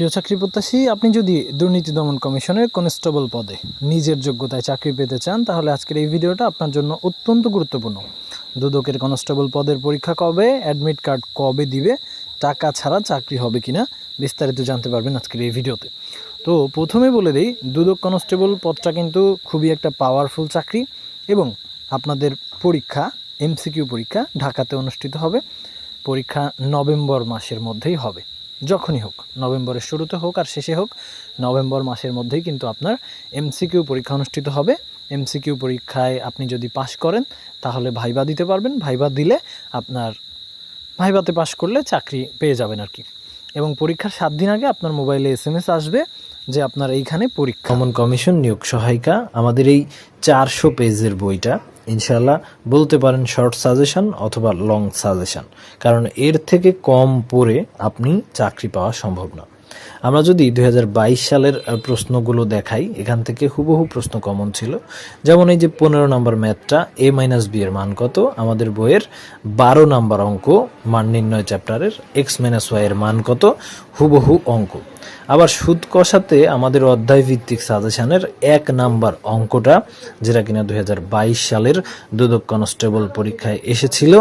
প্রিয় চাকরি প্রত্যাশী, আপনি যদি দুর্নীতি দমন কমিশনের কনস্টেবল পদে নিজের যোগ্যতায় চাকরি পেতে চান, তাহলে আজকের এই ভিডিওটা আপনার জন্য অত্যন্ত গুরুত্বপূর্ণ। দুদকের কনস্টেবল পদের পরীক্ষা কবে, অ্যাডমিট কার্ড কবে দিবে, টাকা ছাড়া চাকরি হবে কিনা, বিস্তারিত জানতে পারবেন আজকের এই ভিডিওতে। তো প্রথমে বলে দিই, দুদক কনস্টেবল পদটা কিন্তু খুবই একটা পাওয়ারফুল চাকরি এবং আপনাদের পরীক্ষা এমসিকিউ পরীক্ষা ঢাকাতে অনুষ্ঠিত হবে। পরীক্ষা নভেম্বর মাসের মধ্যেই হবে। যখনই হোক, নভেম্বরের শুরুতে হোক আর শেষে হোক, নভেম্বর মাসের মধ্যেই কিন্তু আপনার এমসিকিউ পরীক্ষা অনুষ্ঠিত হবে। এমসিকিউ পরীক্ষায় আপনি যদি পাশ করেন, তাহলে ভাইবা দিতে পারবেন। ভাইবা দিলে আপনার, ভাইবাতে পাশ করলে চাকরি পেয়ে যাবেন আর কি। এবং পরীক্ষার সাত দিন আগে আপনার মোবাইলে এস এম এস আসবে যে আপনার এইখানে পরীক্ষা। কমন কমিশন নিয়োগ সহায়িকা, আমাদের এই চারশো পেজের বইটা ইনশাল্লাহ বলতে পারেন শর্ট সাজেশন অথবা লং সাজেশন কারণ এর থেকে কম পরে আপনি চাকরি পাওয়া সম্ভব না। আমরা যদি দুই সালের প্রশ্নগুলো দেখাই, এখান থেকে হুবহু প্রশ্ন কমন ছিল। যেমন এই যে পনেরো নম্বর ম্যাথটা, এ মাইনাস বি এর মান কত? আমাদের বইয়ের বারো নাম্বার অঙ্ক, মান নির্ণয় চ্যাপ্টারের এক্স মাইনাস ওয়াই এর মান কত? হুবহু অঙ্ক। আবার সুদ কষাতে আমাদের অধ্যায় ভিত্তিক সাজেশনের এক নাম্বার অঙ্কটা, যেটা কিনা দুই হাজার বাইশ সালের দুদক কনস্টেবল পরীক্ষায় এসেছিল,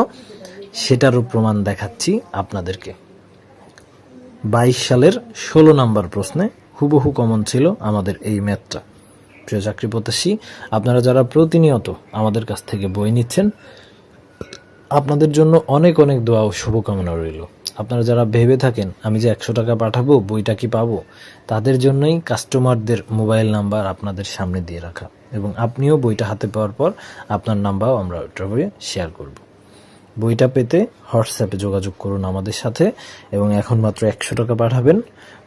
সেটারও প্রমাণ দেখাচ্ছি আপনাদেরকে। বাইশ সালের ষোলো নাম্বার প্রশ্নে হুবহু কমন ছিল আমাদের এই ম্যাথটা। প্রিয় চাকরি প্রত্যাশী, আপনারা যারা প্রতিনিয়ত আমাদের কাছ থেকে বই নিচ্ছেন, আপনাদের জন্য অনেক অনেক দোয়া ও শুভকামনা রইল। আপনারা যারা ভেবে থাকেন, আমি যে একশো টাকা পাঠাবো, বইটা কি পাবো, তাদের জন্যই কাস্টমারদের মোবাইল নাম্বার আপনাদের সামনে দিয়ে রাখা। এবং আপনিও বইটা হাতে পাওয়ার পর আপনার নাম্বারও আমরা করে শেয়ার করব। বইটা পেতে হোয়াটসঅ্যাপে যোগাযোগ করুন আমাদের সাথে এবং এখন মাত্র একশো টাকা পাঠাবেন।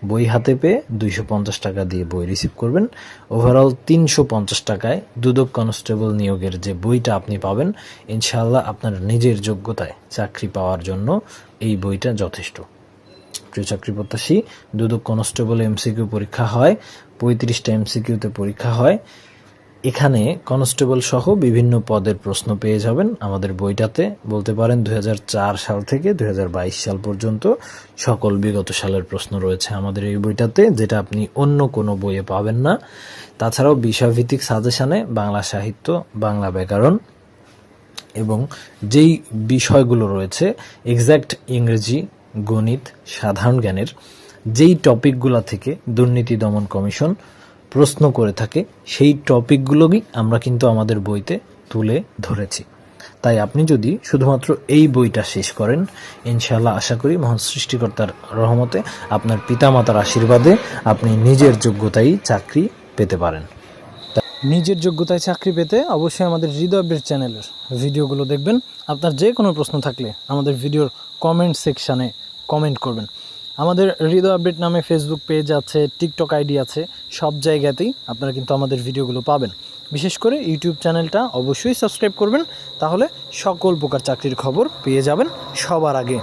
বই হাতে পেয়ে দুইশো পঞ্চাশ টাকা দিয়ে বই রিসিভ করবেন। ওভারঅল তিনশো পঞ্চাশ টাকায় দুদক কনস্টেবল নিয়োগের যে বইটা আপনি পাবেন ইনশাল্লাহ আপনার নিজের যোগ্যতায় চাকরি পাওয়ার জন্য এই বইটা যথেষ্ট। প্রিয় চাকরি প্রত্যাশী, দুদক কনস্টেবল এমসিকিউ পরীক্ষা হয়, পঁয়ত্রিশটা এমসিকিউতে পরীক্ষা হয়। এখানে কনস্টেবল সহ বিভিন্ন পদের প্রশ্ন পেয়ে যাবেন আমাদের বইটাতে। বলতে পারেন, দুই হাজার চার সাল থেকে দুই হাজার বাইশ সাল পর্যন্ত সকল বিগত সালের প্রশ্ন রয়েছে আমাদের এই বইটাতে, যেটা আপনি অন্য কোনো বইয়ে পাবেন না। তাছাড়াও বিষয়ভিত্তিক সাজেশানে বাংলা সাহিত্য, বাংলা ব্যাকরণ এবং যেই বিষয়গুলো রয়েছে এক্স্যাক্ট ইংরেজি, গণিত, সাধারণ জ্ঞানের, যেই টপিকগুলো থেকে দুর্নীতি দমন কমিশন প্রশ্ন করে থাকে, সেই টপিকগুলোই আমরা কিন্তু আমাদের বইতে তুলে ধরেছি। তাই আপনি যদি শুধুমাত্র এই বইটা শেষ করেন, ইনশাআল্লাহ আশা করি মহান সৃষ্টিকর্তার রহমতে আপনার পিতামাতার আশীর্বাদে আপনি নিজের যোগ্যতায় চাকরি পেতে পারেন। নিজের যোগ্যতায় চাকরি পেতে অবশ্যই আমাদের হৃদয় আপডেট চ্যানেলের ভিডিওগুলো দেখবেন। আপনার যে কোনো প্রশ্ন থাকলে আমাদের ভিডিওর কমেন্ট সেকশানে কমেন্ট করবেন। আমাদের হৃদয় আপডেট নামে ফেসবুক পেজ আছে টিকটক আইডি আছে, সব জায়গাতেই আপনারা কিন্তু আমাদের ভিডিওগুলো পাবেন। বিশেষ করে ইউটিউব চ্যানেলটা অবশ্যই সাবস্ক্রাইব করবেন, তাহলে সকল প্রকার চাকরির খবর পেয়ে যাবেন সবার আগে।